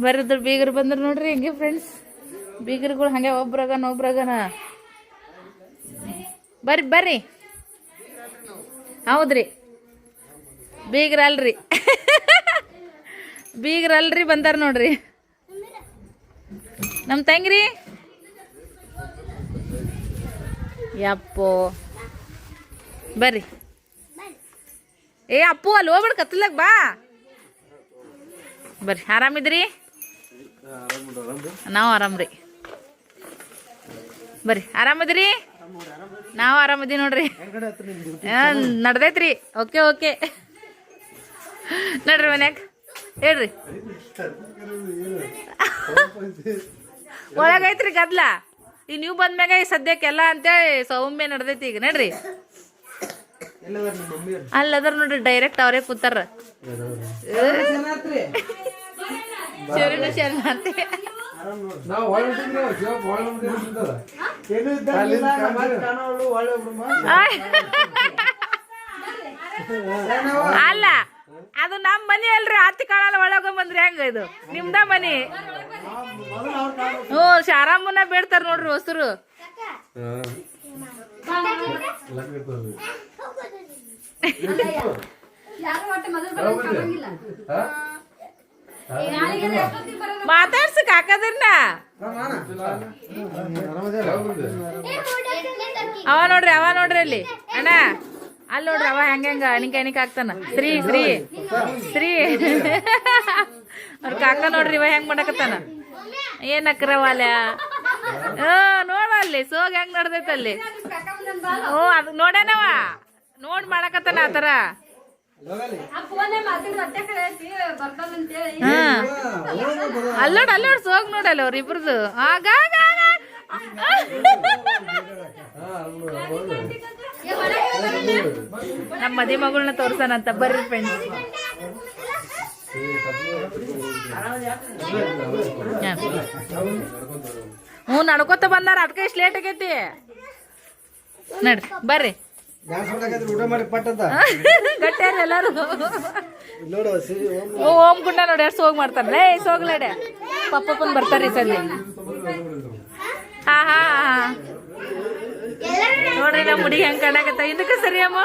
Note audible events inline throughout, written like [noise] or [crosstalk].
ಬರದ್ರ ಬೀಗರು ಬಂದ್ರ ನೋಡ್ರಿ ಹಿಂಗೆ ಫ್ರೆಂಡ್ಸ್ ಬೀಗರುಗಳು ಹಂಗೆ ಒಬ್ರಾಗನ ಒಬ್ರಾಗನ. ಬರ್ರಿ ಬರ್ರಿ. ಹೌದ್ರಿ. ಬೀಗ್ರಲ್ರಿ. ಬೀಗ್ರಲ್ರಿ ಬಂದಾರ ನೋಡ್ರಿ. ನಮ್ಮ ತಂಗ್ರಿ? ಯಪ್ಪೋ. ಬರ್ರಿ. ಏ, ಅಪ್ಪು, ಅಲ್ಲಿ ಹೋಗ್ಬಿಡ್ ಕತ್ಲಾಗ ಬಾ. ಬರ್ರಿ, ಆರಾಮಿದ್ರಿ? ನಾವು ಆರಾಮ್ರಿ ಬರ್ರಿ ಆರಾಮದ್ರಿ ನಾವು ಆರಾಮದಿ ನೋಡ್ರಿ. ನಡ್ದೈತ್ರಿ. Okay okay. ನೋಡ್ರಿ ಮನ್ಯಾಗ. ಹೇಳ್ರಿ. ಒಳಗೈತ್ರಿ ಗದ್ಲ. ಈಗ ನೀವು ಬಂದ್ಮ್ಯಾಗ ಈ ಸದ್ಯಕ್ಕೆಲ್ಲ ಅಂತೇಳಿ ಸೌಮ್ಯ ನಡ್ದೈತಿ ಈಗ, ನಡ್ರಿ. ಅಲ್ಲದ್ರ ನೋಡ್ರಿ ಡೈರೆಕ್ಟ್ ಅವರೇ ಕೂತಾರ. ಶರಣ ಶರಣ ಅಂತ ನಾವು. ಅಲ್ಲ ಅದು ನಮ್ ಮನಿ ಅಲ್ರಿ ಹತ್ತಿ ಕಾಳಲ್ಲ ಒಳಗ ಬಂದ್ರಿ ಹೆಂಗ ಇದು? ನಿಮ್ದ ಮನಿ? ಹ್ಞೂ ಶಾರಾಮನ್ನ ಬೇಡ್ತಾರ ನೋಡ್ರಿ ಹೊಸರು. ಮಾತಾಡ್ಸಕ್ ಹಾಕದ್ರನ್ನ ಅವ ನೋಡ್ರಿ ಅವ ನೋಡ್ರಿ ಅಲ್ಲಿ. ಅಣ್ಣ, ಅಲ್ಲಿ ನೋಡ್ರಿ, ಅವ ಹೆಂಗ ಹೆಂಗ ಅಣಿಕೆ ಅಣಿಕೆ ಹಾಕ್ತಾನ. ಶ್ರೀ ಶ್ರೀ ಶ್ರೀ ಅವ್ರ ಕಾಕ ನೋಡ್ರಿ, ಇವ ಹೆಂಗ್ ಮಾಡಕತ್ತಾನ. ಏನ್ ಅಕ್ರವಾಲ ನೋಡ ಅಲ್ಲಿ, ಸೋಗ್ ಹೆಂಗ್ ನಡ್ದೈತಲ್ಲಿ ಹ್ಞೂ ಅದು ನೋಡ್ಯಾನವ. ನೋಡ್ ಮಾಡಕತ್ತಾನ ಆತರ ಹಾ. ಅಲ್ಲೋಡ್ ಅಲ್ಲೋಡ್ ಸೋಗ್ ನೋಡಲ್ಲ ಅವ್ರ ಇಬ್ರದು. ಆಗ ಆಗ, ಆಗ. ನಮ್ಮ ಮದಿ ಮಗಳನ್ನ ತೋರ್ಸನಂತ ಬರ್ರಿ ಫ್ರೆಂಡ್ಸ್ ಹ್ಞೂ ನಡ್ಕೋತ ಬಂದಾರ ಅದಕ್ಕೆ ಎಷ್ಟು ಲೇಟ್ ಆಗೈತಿ. ನಡ್ರಿ ಬರ್ರಿ. ಊಟ ಮಾಡಿ ಪಟ್ಟಂತ ಗಟ್ಟ್ಯಾರ ಎಲ್ಲಾರು. ನೋಡು ಓ ಓಂ ಗುಂಡ ನೋಡಿ ಎಷ್ಟು ಹೋಗಿ ಮಾಡ್ತಾರ ಲೇ ಸೋಗ್ಲೇಡೆ ಪಪ್ಪಪ್ಪನ್ ಬರ್ತಾರ ಸರಿ ಹಾ ಹಾ ಹಾ. ನೋಡ್ರಿ ನಮ್ಮ ಹುಡುಗಿ ಹೆಂಗ್ ಕಾಣಕತ್ತ. ಇದಕ್ಕೆ ಸರಿ ಅಮ್ಮ?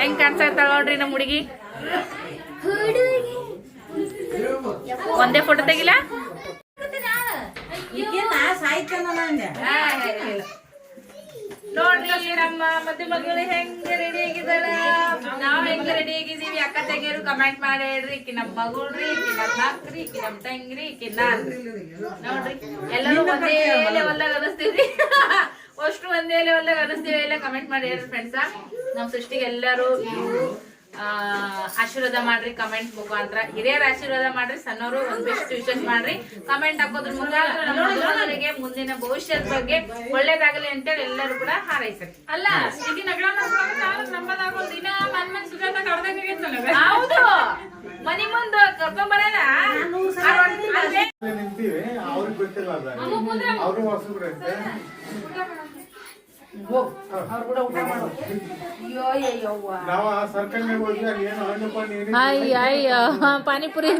ಹೆಂಗ್ ಕಾಣ್ಸಕತ್ತಾಳ ನೋಡ್ರಿ ನಮ್ಮ ಹುಡುಗಿ? ಒಂದೇ ಫೋಟೋ ತೆಗಿಲ? ನೋಡ್ರಿ ನಮ್ಮ ಮಗಳು ಹೆಂಗ ರೆಡಿ ಆಗಿದಾರ ನಾವ್ ಹೆಂಗ್ ರೆಡಿ ಆಗಿದೀವಿ ಅಕ್ಕ ತಂಗಿಯರು ಕಮೆಂಟ್ ಮಾಡಿ ಹೇಳ್ರಿ. ಕಿ ನಮ್ ಮಗುಳ್ರಿ, ಈಕಿ ನಮ್ ಮಕ್ರಿ ಈಕಿ ನಮ್ ತಂಗ್ರಿ ಕಿ ನೋಡ್ರಿ, ಎಲ್ಲರೂ ಒಂದೇ ಲೆವೆಲ್ದಾಗ ಅನಿಸ್ತೀವ್ರಿ. [laughs] ಅಷ್ಟು ಒಂದೇ ಲೆವೆಲ್ದಾಗ ಅನಿಸ್ತೀವಿ. ಎಲ್ಲ ಕಮೆಂಟ್ ಮಾಡಿ ಹೇಳ್ರಿ ಫ್ರೆಂಡ್ಸ ನಮ್ ಸೃಷ್ಟಿಗೆ ಎಲ್ಲರೂ ಆಶೀರ್ವಾದ ಮಾಡ್ರಿ ಕಮೆಂಟ್ ಮುಖಾಂತರ. ಹಿರಿಯರ ಆಶೀರ್ವಾದ ಮಾಡ್ರಿ ಸಣ್ಣವರು ಒಂದ್ ಬೆಸ್ಟ್ ವಿಶೇಷ ಮಾಡ್ರಿ. ಕಮೆಂಟ್ ಹಾಕೋದ್ರ ಮುಖಾಂತರ ಮುಂದಿನ ಭವಿಷ್ಯದ ಬಗ್ಗೆ ಒಳ್ಳೇದಾಗಲಿ ಅಂತೇಳಿ ಎಲ್ಲರೂ ಕೂಡ ಹಾರೈಸ್ರಿ. ಅಲ್ಲ ಹೌದು ಮನಿ ಮುಂದ ದಿನ ಬರೋಣ ಮನಿ ಮುಂದ ಕರ್ಕೊಂಬರಣ. ನಾವ ಸರ್ಕಲ್ ಮೇಲೆ ಅಲ್ಲಿ ಏನು ಹಣ್ಣು. ಅಯ್ಯ ಅಯ್ಯ ಪಾನಿಪುರಿ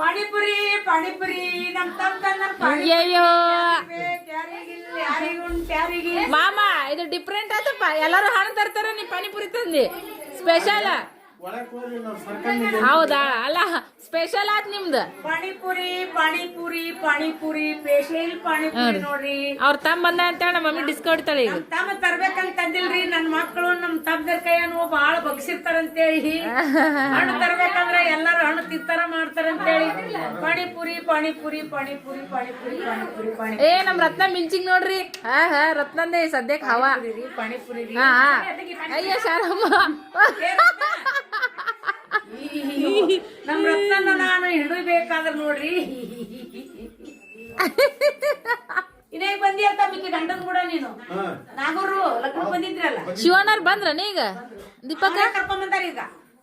ಪಾನಿಪುರಿ ಪಾನಿಪುರಿ. ನಮ್ ತಮ್ಮ ಅಯ್ಯಯ್ಯೋ. ಮಾಮ ಇದು ಡಿಫ್ರೆಂಟ್ ಆತಪ್ಪ. ಎಲ್ಲರೂ ಹಣ್ಣು ತರ್ತಾರ ನೀ ಪಾನಿಪುರಿ ತಂದಿ. ಸ್ಪೆಷಲ್ ಹೌದಾ? ಅಲ್ಲ ಸ್ಪೆಷಲ್ ಆತ್ ನಿಮ್ದು. ಪಾನಿಪುರಿ ಪಾನಿಪುರಿ ಪಾನಿಪುರಿ ಸ್ಪೆಷಲ್ ಪಾನಿಪುರಿ ನೋಡ್ರಿ. ಅವ್ರ ತಮ್ಮ ಬಂದ ಅಂತ ನಮ್ಮ ಮಮ್ಮಿ ಡಿಸ್ಕೌಂಟ್ ತಳಿ ಈಗ ತಮ್ಮ ತರ್ಬೇಕಂತ ತಂದಿಲ್ರಿ ನನ್ ಮಕ್ಕಳು ನಮ್ ತಮ್ಮದ್ರ ಕೈಯನ್ನು ಬಾಳ ಬಗ್ಸಿರ್ತಾರಂತೇಳಿ. ಹಣ್ಣು ತರ್ಬೇಕಂದ್ರೆ ಎಲ್ಲಾರು ಹಣ್ಣು ತಿಂತಾರ ಮಾಡ್ತಾರಂತೇಳಿ. ಪಾನಿಪುರಿ ಪಾನಿಪುರಿ ಪಾನಿಪುರಿ ಪಾನಿಪುರಿ ಪಾನಿಪುರಿ ಪಾನಿ ಏ ನಮ್ ರತ್ನ ಮಿಂಚಿಂಗ್ ನೋಡ್ರಿ. ಹಾ ಹಾ ರತ್ನಂದೇ ಸದ್ಯಕ್ಕೆ ಹವಾ. ಪಾನಿಪುರಿ ಹಾ ಹಾ. ಅಯ್ಯ ಶಾರಮ್ಮ. ನಮ್ ರತ್ನ ನಾನು ಹಿಡಿಬೇಕಾದ್ರ ನೋಡ್ರಿ ಇದೇ ಬಂದಿ ಅಂತ ಮಿಕ್ಕಿ ಗಂಡನ್ ಕೂಡ ನೀನು. ನಾಗೂರು ಲಕ್ಷ್ಮಣ ಬಂದಿದ್ರಲ್ಲ ಶಿವಣ್ಣರ್ ಬಂದ್ರ ಈಗ ದೀಪಕ ಕರ್ಕೊಂಡ್ ಬಂದಾರ ಈಗ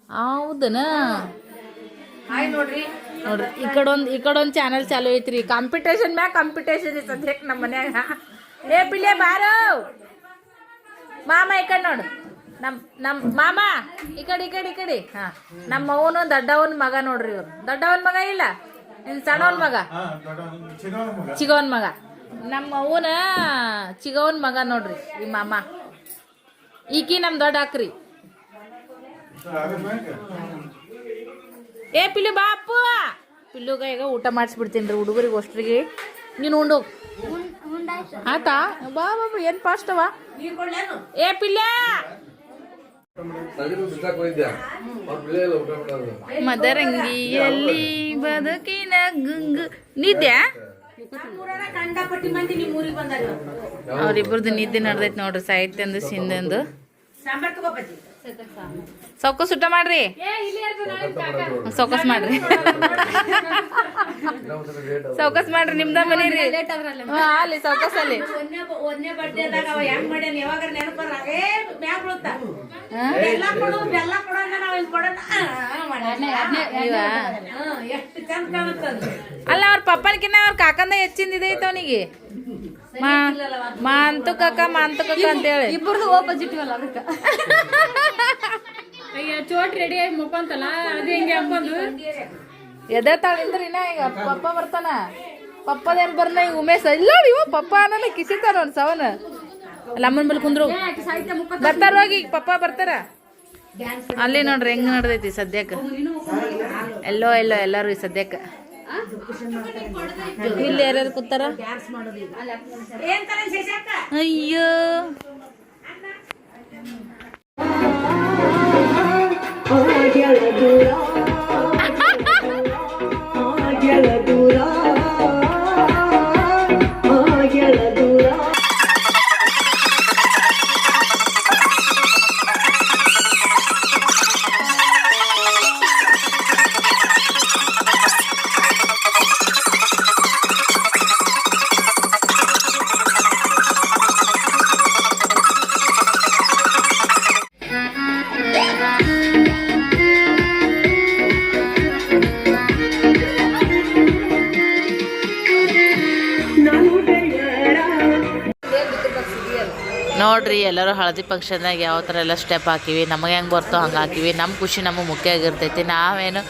ಹೌದನ ಹಾಯ್ ನೋಡ್ರಿ ನೋಡ್ರಿ ಈ ಕಡೆ ಒಂದ್ ಈ ಕಡೆ ಒಂದ್ ಚಾನಲ್ ಚಾಲು ಐತ್ರಿ ಕಾಂಪಿಟೇಷನ್ ಮ್ಯಾಗ ಕಾಂಪಿಟೇಷನ್ ಐತಿ ಸದ್ಯಕ್ ನಮ್ಮ ಮನ್ಯಾಗ ಏ ಪಿಲೆ ಬಾರೋ ಮಾಮ ಈ ನೋಡು ನಮ್ ನಮ್ ಮಾಮ ಈ ಕಡೆ ಈ ಕಡೆ ಈ ಕಡೆ. ಹಾ. ನಮ್ಮ ಅವನು ದೊಡ್ಡವನ್ ಮಗ ನೋಡ್ರಿ ಇವ್ರು ದೊಡ್ಡವನ್ ಮಗ ಇಲ್ಲ? ಇನ್ ಸಣ್ಣವನ್ ಮಗ? ಚಿಗವನ್ ಮಗ. ನಮ್ಮ ಅವನ ಚಿಗವನ್ ಮಗ ನೋಡ್ರಿ ಈ ಮಾಮ. ಈಕಿ ನಮ್ ದೊಡ್ಡ ಅಕ್ರಿ. ಏ ಪಿಲ್ಲು ಬಾಪು ಪಿಲ್ಲುಗ ಈಗ ಊಟ ಮಾಡಿಸ್ಬಿಡ್ತೀನಿ ರೀ ಹುಡುಗರಿಗೆ ಅಷ್ಟ್ರಿಗೆ. ನೀನು ಉಂಡು. ಆತಾ? ಬಾ ಬಾ ಬಾ, ಏನ್ ಪಾಸ್ಟವಾ ಏ ಪಿಲ್ಯ ಮದರಂಗಿಯಲ್ಲಿ ಬದುಕಿನ ಗುಂಗು. ನಿದ್ದೆ ಬಂದಾರ ಅವ್ರಿಬ್ರದ್ದು ನಿದ್ದೆ ನಡ್ದೈತಿ ನೋಡ್ರಿ ಸಾಹಿತ್ಯಂದು ಸಿಂಧಂದು. ಸೌಕಸ್ ಊಟ ಮಾಡ್ರಿ? ಸೌಕಸ್ ಮಾಡ್ರಿ. ಸೌಕಸ್ ಮಾಡ್ರಿ ನಿಮ್ದ ಮನೆ ರೀ ಅಲ್ಲಿ ಸೌಕಸ್ ಅಲ್ಲಿ. ಅಲ್ಲ ಅವ್ರ ಪಪ್ಪಲ್ಕಿನ್ನ ಅವ್ರ ಕಾಕಂದ ಹೆಚ್ಚಿಂದ ಇದೆ ಅವನಿಗೆ ಮಾ ಮಾ ಮಾಂತು ಕಕ್ಕ ಮಾ ಅಂತು ಕಕ್ಕ ಅಂತೇಳಿ. ಇಬ್ಬರದು ಓಪೋಸಿಟ್ ಅಲ್ಲ ಅದಕ್ಕೆ. [laughs] ಅಯ್ಯ ಚೋಟ್ ರೆಡಿ ಆಗಿ ಮುಖಂತಲ್ಲ ಅದು ಹಿಂಗೆ ಅಪ್ಪಂದು ಎದೆ ತಾಳಿಂದ್ರ ಇನ್ನ ಈಗ ಪಪ್ಪ ಬರ್ತಾನ. ಪಪ್ಪದೇನ್ ಬರ್ನ ಈಗ ಉಮೇಶ್ ಇಲ್ಲ ಇವ ಪಪ್ಪ ಅನ್ನಲ್ಲ ಕಿಸಿತಾರ ಅವ್ನ ಸವನ. ಲಮ್ಮನ್ ಅಮ್ಮನ ಬಲ್ ಕುಂದ್ರು. ಬರ್ತಾರ ಹೋಗಿ ಈಗ ಪಪ್ಪ ಬರ್ತಾರ. ಅಲ್ಲಿ ನೋಡ್ರಿ ಹೆಂಗ್ ನಡ್ದೈತಿ ಸದ್ಯಕ್ಕೆ. ಎಲ್ಲೋ ಎಲ್ಲೋ ಎಲ್ಲಾರು ಈ ಸದ್ಯಕ್ಕೆ. ಇಲ್ಲಿ ಯಾರ್ಯಾರು ಕೂತಾರ? ಅಯ್ಯೋ. ನೋಡ್ರಿ, ಎಲ್ಲರೂ ಹಳದಿ ಫಂಕ್ಷನ್ನಾಗ ಯಾವ ಥರ ಎಲ್ಲ ಸ್ಟೆಪ್ ಹಾಕಿವಿ, ನಮಗೆ ಹೆಂಗೆ ಬರ್ತೋ ಹಂಗೆ ಹಾಕಿವಿ ನಮ್ಮ ಖುಷಿ ನಮಗೆ ಮುಖ್ಯ ಆಗಿರ್ತೈತಿ, ನಾವೇನು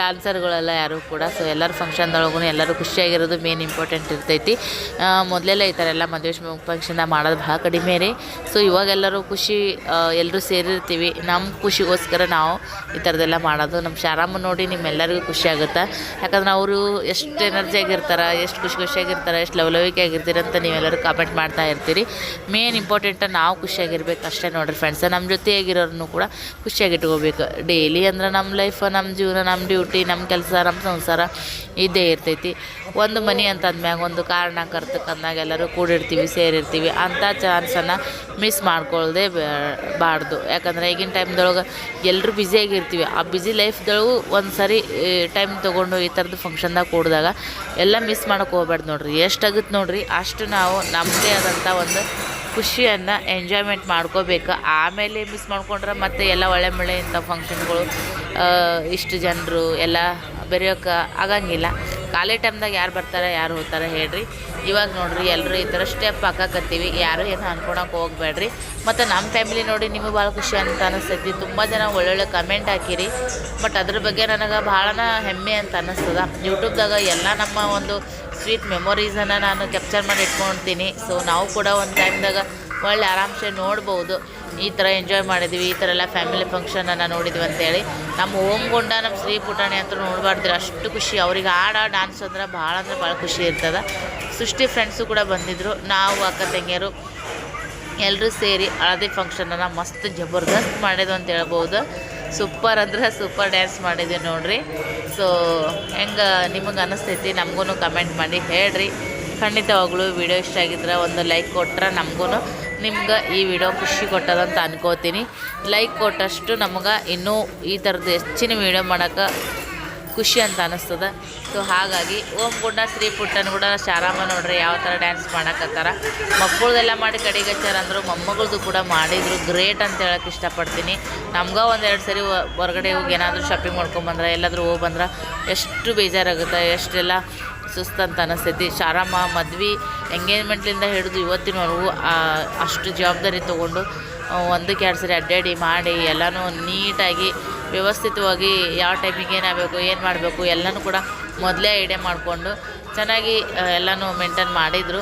ಡಾನ್ಸರ್ಗಳೆಲ್ಲ ಯಾರು ಕೂಡ ಸೊ ಎಲ್ಲರ ಫಂಕ್ಷನ್ದೊಳಗೂ ಎಲ್ಲರೂ ಖುಷಿಯಾಗಿರೋದು ಮೇನ್ ಇಂಪಾರ್ಟೆಂಟ್ ಇರ್ತೈತಿ. ಮೊದಲೆಲ್ಲ ಈ ಥರ ಎಲ್ಲ ಮದುವೆ ಫಂಕ್ಷನ್ ಮಾಡೋದು ಭಾಳ ಕಡಿಮೆ ರೀ. ಸೊ ಇವಾಗೆಲ್ಲರೂ ಖುಷಿ ಎಲ್ಲರೂ ಸೇರಿರ್ತೀವಿ. ನಮ್ಮ ಖುಷಿಗೋಸ್ಕರ ನಾವು ಈ ಥರದ್ದೆಲ್ಲ ಮಾಡೋದು. ನಮ್ಮ ಶಾರಾಮ ನೋಡಿ ನಿಮ್ಮೆಲ್ಲರಿಗೂ ಖುಷಿ ಆಗುತ್ತೆ? ಯಾಕಂದ್ರೆ ಅವರು ಎಷ್ಟು ಎನರ್ಜಿ ಆಗಿರ್ತಾರೆ, ಎಷ್ಟು ಖುಷಿ ಖುಷಿಯಾಗಿರ್ತಾರೆ ಎಷ್ಟು ಲವಲವಿಕೆ ಆಗಿರ್ತೀರ ಅಂತ ನೀವೆಲ್ಲರೂ ಕಾಮೆಂಟ್ ಮಾಡ್ತಾ ಇರ್ತೀರಿ. ಮೇನ್ ಇಂಪಾರ್ಟೆಂಟ್ ನಾವು ಖುಷಿಯಾಗಿರ್ಬೇಕು ಅಷ್ಟೇ ನೋಡಿರಿ ಫ್ರೆಂಡ್ಸ್ ನಮ್ಮ ಜೊತೆಯಾಗಿರೋರನ್ನು ಕೂಡ ಖುಷಿಯಾಗಿಟ್ಕೋಬೇಕು. ಡೈಲಿ ಅಂದ್ರೆ ನಮ್ಮ ಲೈಫ್ ನಮ್ಮ ಜೀವನ ನಮ್ಮ ಡ್ಯೂಟಿ ನಮ್ಮ ಕೆಲಸ ನಮ್ಮ ಸಂಸಾರ ಇದ್ದೇ ಇರ್ತೈತಿ. ಒಂದು ಮನೆ ಅಂತ ಅಂದ್ಮ್ಯಾಗ ಒಂದು ಕಾರಣ ಕರ್ತಕ್ಕಂದಾಗ ಎಲ್ಲರೂ ಕೂಡಿರ್ತೀವಿ, ಸೇರಿರ್ತೀವಿ. ಅಂಥ ಚಾನ್ಸನ್ನು ಮಿಸ್ ಮಾಡ್ಕೊಳ್ದೆ ಬಾರ್ದು. ಯಾಕಂದ್ರೆ ಈಗಿನ ಟೈಮ್ದೊಳಗೆ ಎಲ್ಲರೂ ಬ್ಯುಸಿಯಾಗಿರ್ತೀವಿ ಆ ಬ್ಯುಸಿ ಲೈಫ್ದೊಳಗೂ ಒಂದು ಸರಿ ಟೈಮ್ ತೊಗೊಂಡು ಈ ಥರದ್ದು ಫಂಕ್ಷನ್ದಾಗ ಕೂಡಿದಾಗ ಎಲ್ಲ ಮಿಸ್ ಮಾಡೋಕೆ ಹೋಗ್ಬಾರ್ದು ನೋಡ್ರಿ. ಎಷ್ಟಾಗುತ್ತೆ ನೋಡಿರಿ? ಅಷ್ಟು ನಾವು ನಮ್ಮದೇ ಆದಂಥ ಒಂದು ಖುಷಿಯನ್ನು ಎಂಜಾಯ್ಮೆಂಟ್ ಮಾಡ್ಕೋಬೇಕು. ಆಮೇಲೆ ಮಿಸ್ ಮಾಡ್ಕೊಂಡ್ರೆ ಮತ್ತೆ ಎಲ್ಲ ಒಳ್ಳೆ ಇಂಥ ಫಂಕ್ಷನ್ಗಳು ಇಷ್ಟು ಜನರು ಎಲ್ಲ ಬೆರೆಯೋಕೆ ಆಗಂಗಿಲ್ಲ. ಖಾಲಿ ಟೈಮ್ದಾಗ ಯಾರು ಬರ್ತಾರೆ, ಯಾರು ಹೋಗ್ತಾರೆ ಹೇಳ್ರಿ. ಇವಾಗ ನೋಡ್ರಿ ಎಲ್ಲರೂ ಈ ಥರ ಸ್ಟೆಪ್ ಹಾಕಕತ್ತೀವಿ. ಯಾರು ಏನು ಅನ್ಕೊಳಕ್ಕೆ ಹೋಗ್ಬೇಡ್ರಿ. ಮತ್ತು ನಮ್ಮ ಫ್ಯಾಮಿಲಿ ನೋಡಿ ನಿಮಗೆ ಭಾಳ ಖುಷಿ ಅಂತ ಅನಿಸ್ತೈತಿ. ತುಂಬ ಜನ ಒಳ್ಳೊಳ್ಳೆ ಕಮೆಂಟ್ ಹಾಕಿರಿ. ಬಟ್ ಅದ್ರ ಬಗ್ಗೆ ನನಗೆ ಭಾಳನ ಹೆಮ್ಮೆ ಅಂತ ಅನ್ನಿಸ್ತದ ಯೂಟ್ಯೂಬ್ದಾಗ ಎಲ್ಲ ನಮ್ಮ ಒಂದು ಸ್ವೀಟ್ ಮೆಮೊರೀಸನ್ನು ನಾನು ಕ್ಯಾಪ್ಚರ್ ಮಾಡಿ ಇಟ್ಕೊಳ್ತೀನಿ ಸೊ ನಾವು ಕೂಡ ಒಂದು ಟೈಮ್ದಾಗ ಒಳ್ಳೆ ಆರಾಮ್ಸೆ ನೋಡ್ಬೋದು. ಈ ಥರ ಎಂಜಾಯ್ ಮಾಡಿದ್ವಿ, ಈ ಥರ ಎಲ್ಲ ಫ್ಯಾಮಿಲಿ ಫಂಕ್ಷನನ್ನು ನೋಡಿದ್ವಿ ಅಂತೇಳಿ. ನಮ್ಮ ಓಂಗೊಂಡ, ನಮ್ಮ ಶ್ರೀ ಪುಟಾಣಿ ಅಂತ ನೋಡಬಾರ್ದ್ರಿ, ಅಷ್ಟು ಖುಷಿ. ಅವ್ರಿಗೆ ಆಡ ಡ್ಯಾನ್ಸ್ ಅಂದ್ರೆ ಭಾಳ ಅಂದ್ರೆ ಭಾಳ ಖುಷಿ ಇರ್ತದೆ. ಸೃಷ್ಟಿ ಫ್ರೆಂಡ್ಸು ಕೂಡ ಬಂದಿದ್ದರು ನಾವು ಅಕ್ಕ ತಂಗಿಯರು ಎಲ್ಲರೂ ಸೇರಿ ಹಳದಿ ಫಂಕ್ಷನನ್ನು ಮಸ್ತ್ ಜಬರ್ದಸ್ತ್ ಮಾಡಿದ್ವು ಅಂತ ಹೇಳ್ಬೋದು. ಸೂಪರ್ ಅಂದ್ರೆ ಸೂಪರ್ ಡ್ಯಾನ್ಸ್ ಮಾಡಿದ್ವಿ ನೋಡಿರಿ. ಸೊ ಹೆಂಗೆ ನಿಮಗೆ ಅನಿಸ್ತೈತಿ ನಮಗೂ ಕಮೆಂಟ್ ಮಾಡಿ ಹೇಳ್ರಿ. ಖಂಡಿತವಾಗ್ಲೂ ವಿಡಿಯೋ ಇಷ್ಟ ಆಗಿದ್ರೆ ಒಂದು ಲೈಕ್ ಕೊಟ್ರೆ ನಮಗೂ ನಿಮ್ಗೆ ಈ ವಿಡಿಯೋ ಖುಷಿ ಕೊಟ್ಟದಂತ ಅನ್ಕೋತೀನಿ. ಲೈಕ್ ಕೊಟ್ಟಷ್ಟು ನಮ್ಗೆ ಇನ್ನೂ ಈ ಥರದ್ದು ಹೆಚ್ಚಿನ ವಿಡಿಯೋ ಮಾಡೋಕೆ ಖುಷಿ ಅಂತ ಅನ್ನಿಸ್ತದೆ ಸೊ ಹಾಗಾಗಿ ಓಮ್ ಗುಡ್ಡ ಶ್ರೀ ಪುಟ್ಟನ್ ಕೂಡ ಶಾರಾಮ ನೋಡ್ರಿ ಯಾವ ಥರ ಡ್ಯಾನ್ಸ್ ಮಾಡಕತ್ತಾರ. ಮಕ್ಕಳದೆಲ್ಲ ಮಾಡಿ ಕಡೆಗೆ ಹಚ್ಚಾರ ಅಂದರು ಮೊಮ್ಮಗಳದ್ದು ಕೂಡ ಮಾಡಿದರು ಗ್ರೇಟ್ ಅಂತ ಹೇಳಕ್ಕೆ ಇಷ್ಟಪಡ್ತೀನಿ. ನಮ್ಗೆ ಒಂದೆರಡು ಸರಿ ಹೊರಗಡೆ ಹೋಗಿ ಏನಾದರೂ ಶಾಪಿಂಗ್ ಮಾಡ್ಕೊಂಬಂದ್ರೆ ಎಲ್ಲಾದರೂ ಹೋಗಿ ಬಂದ್ರೆ ಎಷ್ಟು ಬೇಜಾರಾಗುತ್ತೆ, ಎಷ್ಟೆಲ್ಲ ಸುಸ್ತಂತ ಅನಿಸ್ತೈತಿ. ಶಾರಮ್ಮ ಮದ್ವೆ ಎಂಗೇಜ್ಮೆಂಟ್ಲಿಂದ ಹಿಡಿದು ಇವತ್ತಿನವರೆಗೂ ಅಷ್ಟು ಜವಾಬ್ದಾರಿ ತೊಗೊಂಡು ಒಂದಕ್ಕೆ ಎರಡು ಸರಿ ಅಡ್ಡಾಡಿ ಮಾಡಿ ಎಲ್ಲನೂ ನೀಟಾಗಿ ವ್ಯವಸ್ಥಿತವಾಗಿ ಯಾವ ಟೈಮಿಗೆ ಏನಾಗಬೇಕು, ಏನು ಮಾಡಬೇಕು ಎಲ್ಲನೂ ಕೂಡ ಮೊದಲೇ ಐಡಿಯಾ ಮಾಡಿಕೊಂಡು ಚೆನ್ನಾಗಿ ಎಲ್ಲನೂ ಮೇಂಟೈನ್ ಮಾಡಿದರು.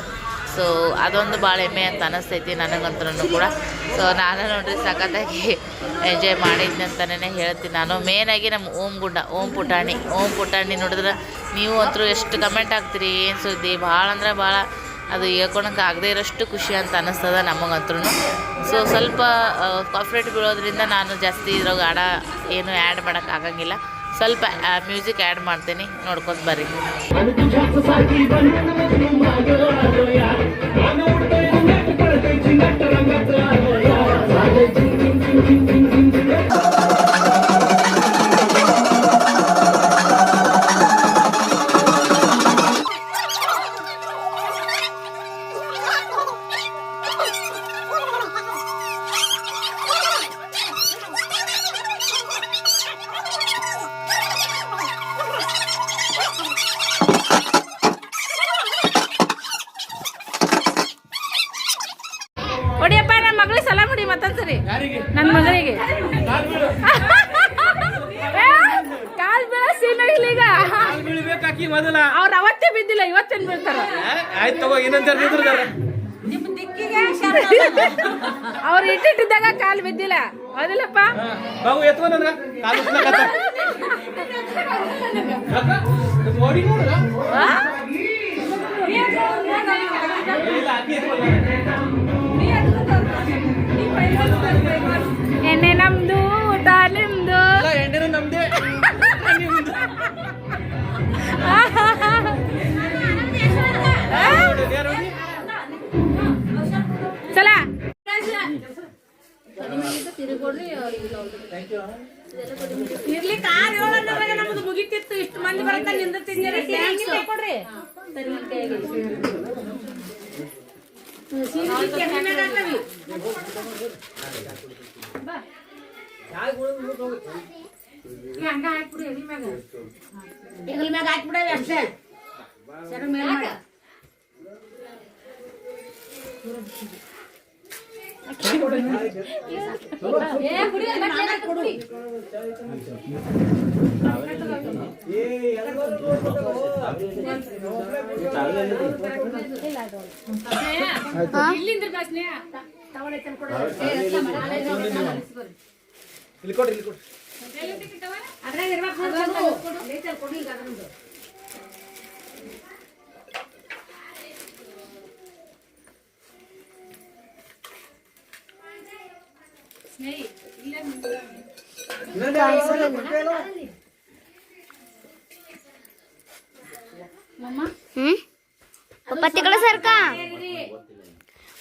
ಸೊ ಅದೊಂದು ಭಾಳ ಹೆಮ್ಮೆ ಅಂತ ಅನ್ನಿಸ್ತೈತಿ ನನಗಂತೂ ಕೂಡ. ಸೊ ನಾನು ನೋಡಿರಿ ಸಖತ್ತಾಗಿ ಎಂಜಾಯ್ ಮಾಡಿದ್ದೆ ಅಂತಲೇ ಹೇಳ್ತೀನಿ ನಾನು. ಮೇನಾಗಿ ನಮ್ಮ ಓಂ ಗುಡ್ಡ ಓಂ ಪುಟಾಣಿ. ಓಂ ಪುಟಾಣಿ ನೋಡಿದ್ರೆ ನೀವು ಅಂತೂ ಎಷ್ಟು ಕಮೆಂಟ್ ಹಾಕ್ತೀರಿ, ಏನು ಸುದ್ದಿ? ಭಾಳ ಅಂದ್ರೆ ಭಾಳ ಅದು ಹೇಳ್ಕೊಳಕ್ಕೆ ಆಗದೇ ಇರೋಷ್ಟು ಖುಷಿ ಅಂತ ಅನ್ನಿಸ್ತದ ನಮಗಂತೂ ಸೊ ಸ್ವಲ್ಪ ಕಾಫ್ರೇಟ್ ಬೀಳೋದ್ರಿಂದ ನಾನು ಜಾಸ್ತಿ ಇದ್ರಾಗ ಆಡ ಏನು ಆ್ಯಡ್ ಮಾಡೋಕ್ಕೆ ಆಗಂಗಿಲ್ಲ. ಸ್ವಲ್ಪ ಮ್ಯೂಸಿಕ್ ಆ್ಯಡ್ ಮಾಡ್ತೀನಿ. ನೋಡ್ಕೊಂಡು ಬರ್ರಿ. ಬೀಳ್ಬೇಕಾಕಿ ಮೊದಲ ಅವ್ರ ಅವತ್ತೇ ಬಿದ್ದಿಲ್ಲ ಇವತ್ತೇನ್ ಬೀಳ್ತಾರ ಆಯ್ತು ತಗೋ ಇನ್ನೊಂದ್ ಜನ ನಿಂದ್ರದಾರ ಅವ್ರು ಇಟ್ಟಿಟ್ಟಿದ್ದಾಗ ಕಾಲ್ ಬಿದ್ದಿಲ್ಲ ಹೌದಿಲ್ಲಪ್ಪ ಬಾಬು ಎತ್ಕೊ ನನ್ನ ಕಾಲು ಉಸ್ಲಕತ್ತ. ಇದು ನೋಡಿ? ಇಲ್ಲ. ಎಣ್ಣೆ ನಮ್ದು ಊಟ ನಿಮ್ದು ಎಲ್ಲ ಎಣ್ಣೆನೂ ನಿಮ್ದು. ಇರ್ಲಿ ಕಾರ್ ಏಳನ್ನದಾಗ ನಮ್ದು ಮುಗಿತಿತ್ತು. ಇಷ್ಟು ಮಂದಿ ಬರತ್ತ ನಿಂದ ತಿಂದಿರಿ. ಕೊಡ್ರಿ. ಹಂಗ ಹಾಕ್ಬಿಡಿ ಎಲ್ಲಿ ಮ್ಯಾಗ ಹೆಗಲ ಮ್ಯಾಗ ಹಾಕ್ಬಿಡವಿ ಅಷ್ಟೇ ಸರ ಮೇಲೆ ಮಾಡಿ ಇಲ್ಲಿಂದ ಸ್ನೇಹ ಇಲ್ಲಿ ಕೊಡ್ರಿ ಇಲ್ಲಿ ಕೊಡ್ರಿ ಅದ್ರಾಗ ಇರ್ಬೇಕು ನೋಡು. ಐತಲ್ ಕೊಡಿ ಈಗ ಅದ್ರದ್ದು. ಹ್ಮ್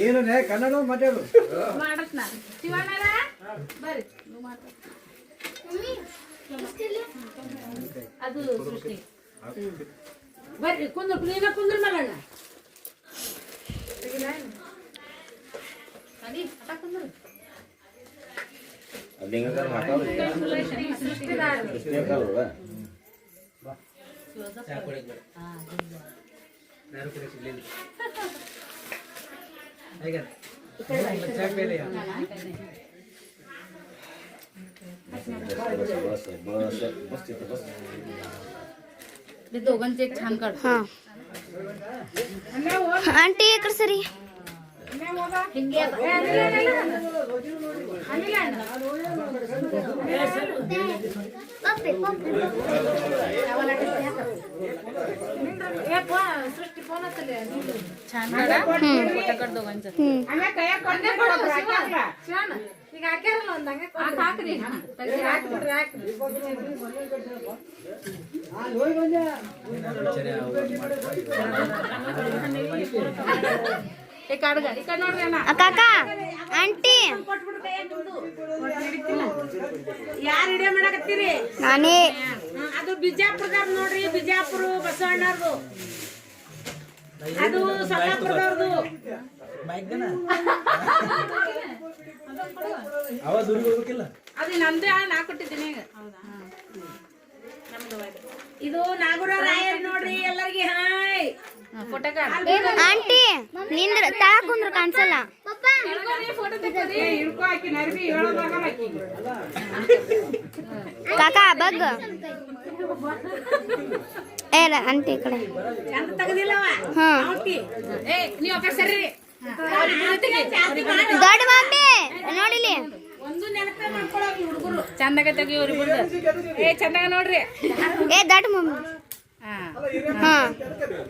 ಏನು ಕನ್ನಡ ಮಾತಾಡು. ಬರ್ರಿ. ಕುಂದ್ರ ನೀನ ಕುಂದ್ರ ಮಗಣ್ಣ ಯಾ. दोघांचे एक छान काढ हा। आंटी इकडे सरी ಈಗ ಹಾಕ್ಯಾರಲ್ಲ ಒಂದ್ ಹಂಗೆ ಹಾಕ್ರಿ ಹಾಕ್ಬಿಡ್ರಿ ಹಾಕ್ರಿ ಈ ಕಡ್ಗ ಈ ಕಡೆ ನೋಡ್ರಿ ಅಣ್ಣ. ಕಾಕ ಆಂಟಿ. ಯಾರು ಹಿಡಿಯೋ ಮಾಡಕತ್ತೀರಿ? ನಾನೇ. ಅದು ಬಿಜಾಪುರದವ್ರ ನೋಡ್ರಿ ಬಿಜಾಪುರ ಬಸವಣ್ಣವ್ರದು. ಅದು ಸೊಲ್ಲಾಪುರದವ್ರದು. ಅದು ನಮ್ದು ನಾ ಕೊಟ್ಟಿದ್ದೀನಿ ಈಗ. ಇದು ನಾಗೂರ ರಾಯರ್ ನೋಡ್ರಿ ಎಲ್ಲರಿಗೆ ಕಾಡ್ ಆಂಟಿ ನಿಂದ್ರ ತಳ ಕುಂದ್ರ ಕಾಣಿಸಲ್ಲ? ಕಾಕ ಬಗ್. ಏ ಆಂಟಿ ಕಡೆ. ದೊಡ್ಡ ಬಾಪಿ ನೋಡಿಲಿ ಒಂದು ನೆನಪೇ ಮಾಡ್ಕೊಳಕ್ ಹುಡುಗರು ಚಂದಾಗ ತೆಗಿಯೋರಿ ಏ ಚಂದಾಗ ನೋಡ್ರಿ. ಏ ದೊಡ್ಡ ಮಮ್ಮಿ ಹಾ.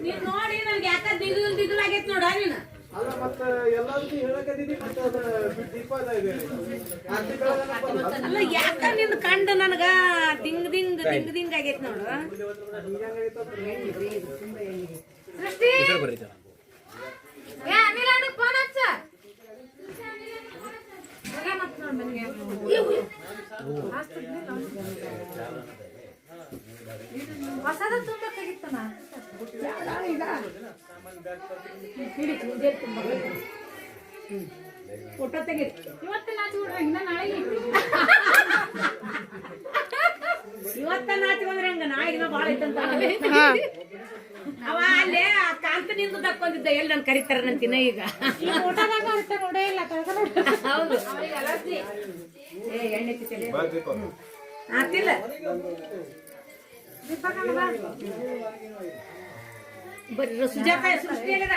ನೀನ್ ನೋಡಿ ನನ್ಗೆ ಯಾಕ ದಿಗಿಲ್ ದಿಗಿಲ್ ಆಗೈತ್ ನೋಡ ನೀನು. ಅಲ್ಲ ಮತ್ತೆ ಎಲ್ಲದಕ್ಕೂ ಹೇಳಕತ್ತಿದ್ದಿ ಮತ್ತೆ ಅದ ದೀಪ ಅದ ಇದೆ ಅಲ್ಲ ಯಾಕ ನಿನ್ ಕಂಡು ನನಗ ದಿಂಗ್ ದಿಂಗ್ ದಿಂಗ್ ದಿಂಗ್ ಆಗೈತ್ ನೋಡು. ಬರ್ರಿ ಫೋಟೋ ತೆಗೀರಿ ಇವತ್ತು ನಾ చూಡ್ರಿ ಇನ್ನ ನಾಳೆಗೆ ಇವತ್ತ ನಾಚ್ಕೊಂಡ್ರೆ ಹಂಗ ನಾಯಿಗಿನ ಬಾಳ ಐತಂತ ಅವ ಅಲ್ಲೇ ಆ ಕಾಂತನಿಂದ ತಕ್ಕೊಂಡಿದ್ದ ಎಲ್ಲಿ ನನ್ ಕರಿತಾರ ತಿನ್ನ ಈಗ? ಹೌದು. ಏ ಎಣ್ಣೆ ಆತಿಲ್ಲ ಬರ್ರಿ ಸುಜಾತ ಸೃಷ್ಟಿ ಎಲ್ಲದ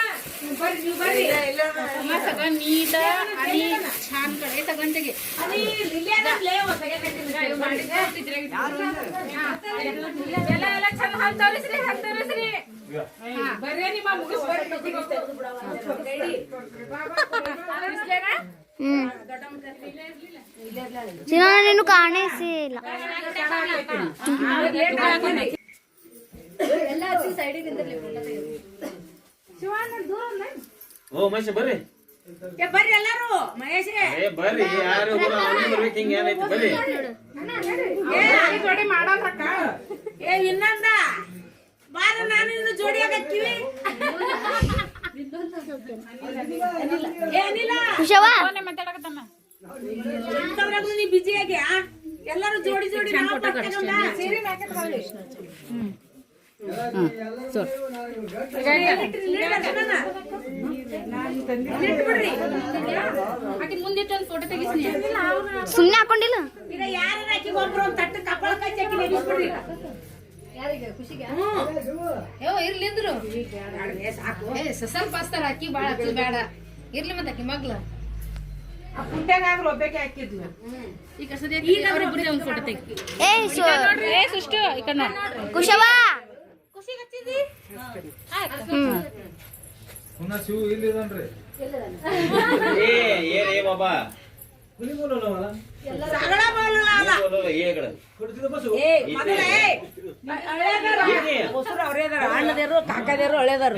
ತಗೋ ಒಟ್ಟು ಎಣ್ಣೆ ತಗೋ ಇವನ್ನ. ಹ್ಮ್, ಬರ್ರಿ ನೀವು ಬರ್ರಿ मग सगळं नीट आणि छान कडे सगळं ते घे ಅಲ್ಲಿ ಇಲ್ಲೇ ಅದಲ್ಲೇ ಒಂದ್ ಸೆಕೆಂಡ್ ಎಲ್ಲ ಎಲ್ಲ ಚಂದ ಹಾಕ್ತಾವ್ರಿ ಶ್ರೀ ಹಾಕ್ತಾವ್ರಿ ಶ್ರೀ ಬರ್ರಿ ನಿಮ್ಮ ಮುಗಿಸ್ ಬರ್ರಿ ಹ್ಮ್ ಚಿನ್ನ ನೀನು ಕಾಣಿಸಿ ಇಲ್ಲ ಓ ಮಹೇಶ ಬರ್ರಿ. ಏ, ಬರ್ರಿ ಎಲ್ಲಾರು ಮಹೇಶ್. ಏ ಬರ್ರಿ ಯಾರು ಬರ್ಬೇಕು ಹಿಂಗ ಏನೈತಿ ಬರ್ರಿ. ಜೋಡಿ ಏ ಇನ್ನೊಂದ? ಬಾರ ನಾನು ಇನ್ನು ಜೋಡಿ ಆಗತ್ತೀವಿ ಏನಿಲ್ಲ ಕುಶವ? ಮಾತಾಡಕತ್ತಮ್ಮ. ಇಂಥವ್ರಾಗ ನೀ ಬಿಜಿ ಆಗಿ ಆ? ಎಲ್ಲರೂ ಜೋಡಿ ಜೋಡಿ ನಾವು. ಇಟ್ಬಿಡ್ರಿ. ಆಕಿ ಮುಂದಿಟ್ಟು ಒಂದು ಫೋಟೋ ತೆಗಿಸ್ನಿ ಸುಮ್ನೆ ಹಾಕೊಂಡಿಲ್ಲ ನೆನೆಸ್ಬಿಡ್ರಿ. ಈಗ. ಯೋ ಇರ್ಲಿಂದ್ರು ಸ್ವಲ್ಪ ಹಚ್ತಾರ ಅಕ್ಕಿ ಬಾಳ ಬೇಡ ಇರ್ಲಿ ಮತ್ತೆ ಅಕ್ಕಿ ಮಗ್ಲ ಈಗ ಸದ್ಯ ಒಂದು ಫೋಟೋ ತೆಗಿ ಏ ಸುಷ್ಟು ಈ ಕಡೆ. ಕುಶವ! ಪುನಃ ಶಿವ ಇಲ್ಲಿದನ್ರಿ ಏ ಏ ರೇ ಬಾಬಾ. ಹುಲಿ ಬೋಲೋಲ್ಲ ಸಗಳ ಬೋಲಲ್ಲ ಅಲ್ಲ. ಬೋಲೋ ಏ ಕಡೆ. ಕೊಡ್ತಿದ್ದ ಬಸ್ಸು ಏ ಮಗಳ ಏ ಹಳೆದಾರ ಹೊಸರು ಅವ್ರೇ ಅದಾರ ಅಣ್ಣದೇರು ಕಾಕದೇರು ಹಳೆದಾರು.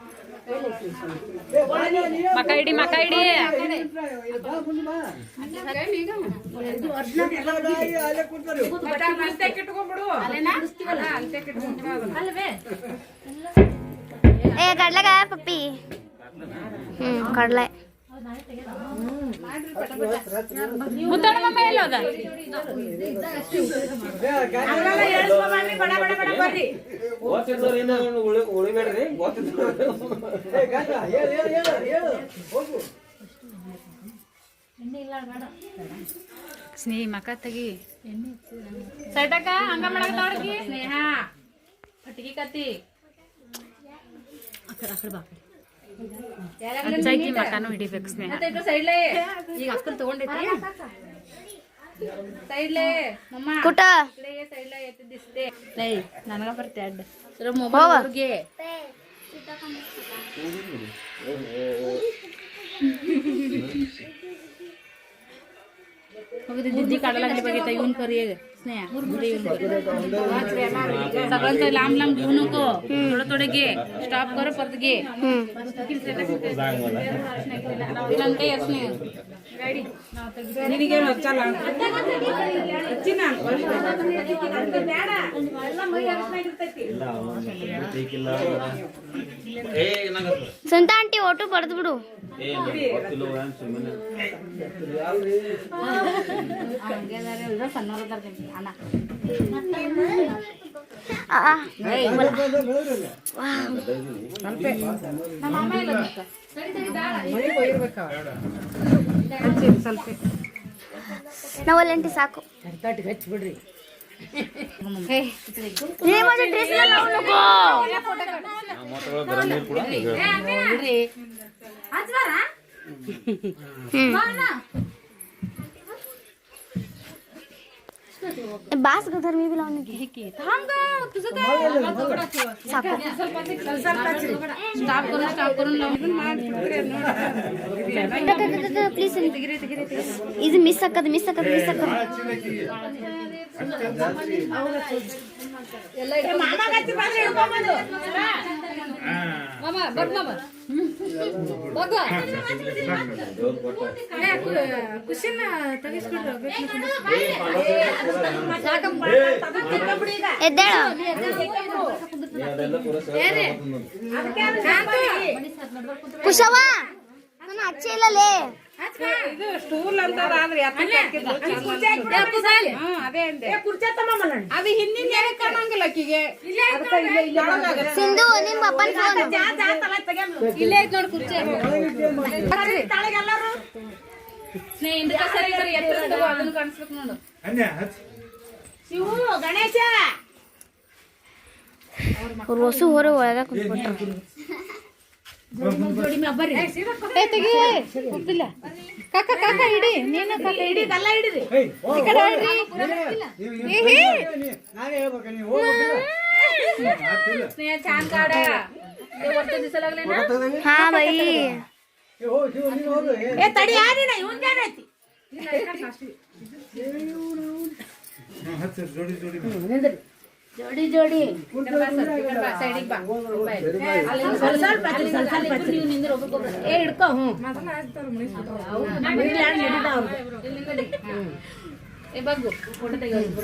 ಮಕ ಇಡಿ ಮಕ ಇಟ್ಕೊಂಡ್ಬಿಡು ಏ ಕಡ್ಲೆಗ ಪಪ್ಪಿ. ಹ್ಮ್ ಕಡ್ಲೆ. ಸ್ನೇಹಿ ಮಕ ತೆಗಿ. ಸೈಟಕ್ಕ ಹಂಗ ಮಾಡಿ ಸ್ನೇಹ ಕತ್ತಿ. ಅಜ್ಜಾಗಿ ಮಕನು ಹಿಡಿಬೇಕು ಸ್ನೇಹ. ಮತ್ತೆ ಸೈಡ್ಲೇ. ಈಗ ಅಕ್ಕನ್ ತಗೊಂಡೈತಿ ಸೈಡ್ಲೇ. ಮಮ್ಮ. ಕುಟ. ಸೈಡ್ಲೇ ಎತ್ತಿದ್ದಿಸ್ತೆ ನನಗ ಬರ್ತೆ ಅಡ್ಡ. ಮೊಬೈಲ್ ಅವ್ರಿಗೆ मग काढायला लागली बघितलं येऊन कर ये सगळ्यांचं लांब लांब घेऊ नको. थोडं थोडे घे. स्टॉप कर परत घे. नाही ನಿನಗೇನು ಹಚ್ಚಲ್ಲ ಹಚ್ಚಿ ನಾನು ಬೇಡ ಎಲ್ಲ ಮೈ ಅರಶಿನಾಗಿರ್ತೈತಿ ಏ ಏನಾಗತ್ತ ಸಂತ ಆಂಟಿ ಒಟ್ಟು ಬಡ್ದು ಬಿಡು ಏ ನಂಗೆ ಗೊತ್ತಿಲ್ಲ ಏನ್ ಸುಮ್ಮನೆ ಆ, ಆ. ನಾವಲ್ಲಂಟಿ ಸಾಕು ಹಚ್ಚಿಬಿಡ್ರಿ ये माझे ड्रेस ना लावू नको ಮೊತ್ತಗಳು ಗರಂ ನೀರು ಕೂಡ बास गधर मी बी लावून घे साको स्टॉप करून स्टॉप करून लावून ಪ್ಲೀಸ್ ಇದು ಮಿಸ್ ಆಕದ್ ಮಿಸ್ ಆಕದ್ ಮಿಸ್ ಆಕದ್ ಮಾಮಾಗ ಹಚ್ಚಿ ಬಂದ್ರೆ ಹಿಡ್ಕೊಂಬಂದು ಮಾಮ ಬಗ್ ಮಾಮ ಬಗ್ ಖುಷಿನ ತೆಗಿಸ್ಬಿಡ್ರು ಎದ್ದೇಳು ಅದೆಲ್ಲ ಪೂರ ಸರ್ ಕುಶವ ನಾನು ಅಚ್ಚೆ ಇಲ್ಲಲೇ ಇದು ಸ್ಟೂಲ್ ಅಂತ ಆದ್ರೆ ಅದೇ ಅಂದೆ ಹಿಂದಿನ ಕಾಣಂಗಿಲ್ಲ ಅಕ್ಕಿಗೆ. ಸಿಂಧು ನಿಮ್ಮ ಅಪ್ಪನ ಫೋನ್ ಇಲ್ಲೇ ಐತ್ ನೋಡ್ ಕುರ್ಚಿ ಸ್ನೇಹ ಹಿಂದಕ್ಕೆ ಸರಿ ಸರಿ ಎತ್ತರ ತಗೋ, ಅದನ್ನ ಕಾಣಿಸ್ಬೇಕು ನೋಡು. ಶಿವು ಗಣೇಶ. ಅವ್ರು ಹೊಸ ಹೊರ ಒಳಗ ಕಾಕ ಕಾಕ ಇಡಿ ನೀನು ಕಾಕ ಈ ಕಡೆ ಸ್ನೇಹ ಚಾನ್ ಕಾಡ. ಹಾ ಬೈ. ಏ ತಡಿ ಯಾರಿನ ಇವನ್ ಜಾನೈತಿ ಜೋಡಿ ಜೋಡಿ ಸೈಡಿಗೆ ಬಾ ಅಲ್ಲಿ ಸ್ವಲ್ಪ ಸ್ವಲ್ಪ ಅಲ್ಲಿ ಸ್ವಲ್ಪ ನೀವು ನಿಂದ್ರು ಒಬ್ಬೊಬ್ಬರು ಏ ಹಿಡ್ಕೊ ಹ್ಞೂ ಏ ಬಗ್ಗು ಫೋಟೋ ತೆಗಿಯೋದು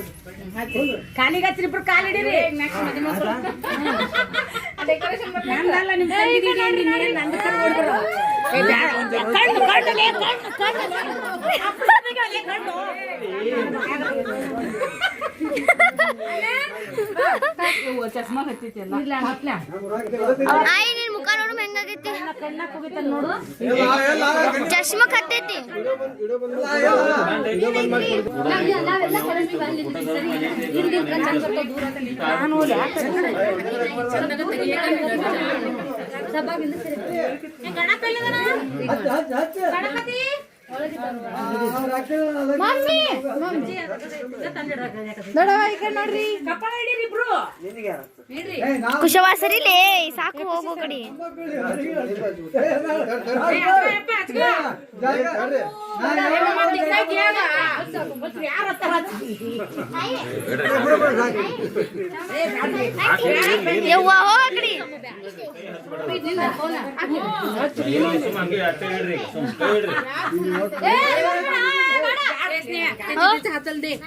ಕಾಲಿಗೆ ಹಚ್ಚಿರಿ ಇಬ್ರು ಕಾಲ್ ಹಿಡೀರಿ ನೆಕ್ಸ್ಟ್ ಮದುವೆ ಮಕ್ಕಳು ಡೆಕೋರೇಷನ್ ನಂದಲ್ಲ ನಿಮ್ ತಂಗಿಗೆ ಹಿಡೀರಿ, ನೀನ್ ನಂದ ಕಡೆ ಹೊಡ್ಬಿಡು. ಏ, ಬ್ಯಾಡ. ಕಣ್ಣು, ಚಸ್ಮಾ ನಿನ್ ಮುಖ ನೋಡು ಹೆಂಗಾಗೈತಿ ನೋಡು ಚಶ್ಮಾ ಹಚ್ಚ ಹಚ್ಚ ಹಚ್ಚ ಅವ್ರು ಹಾಕ್ತಿಲ್ಲ, ಅದಕ್ಕೆ- ನೋಡ್ರಿ. ಕಪಾಳ ಹಿಡೀರಿ ಇಬ್ರು ಏ, ನಾವು ಕುಶವ ಸರಿಲೇ ಸಾಕು ಹೋಗೋ ಕಡಿ ಮಕ್ಕಳು ಹೊರಗೆ ಹೇಳ್ತೀವಿ. ಏ, ನಾವು- ಜಾಗ- ನಾನು ಯಾರ ಹತ್ರ ಹಚ್ಚಿದಿ? ಯವ್ವ ಹೋಗ ಕಡಿ ಹಂಗೆ ಅಟ್ಟೆ ಹೇಳ್ರಿ ಸುಮ್ ಕೈ ಹಿಡ್ರಿ ಹಾಚಲ್ದೆ ಏ,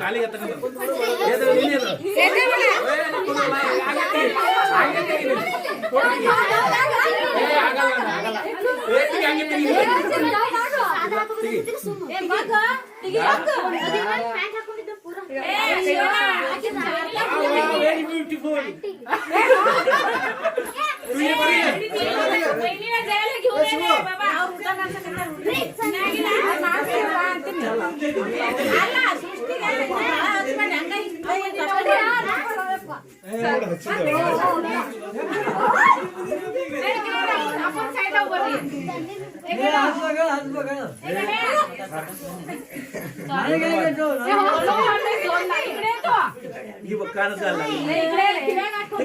ಕಾಲಿಗೆ ಎತ್ತಕೊಂಡ್ इकडे तो. ही बघ कानच घालला. इकडे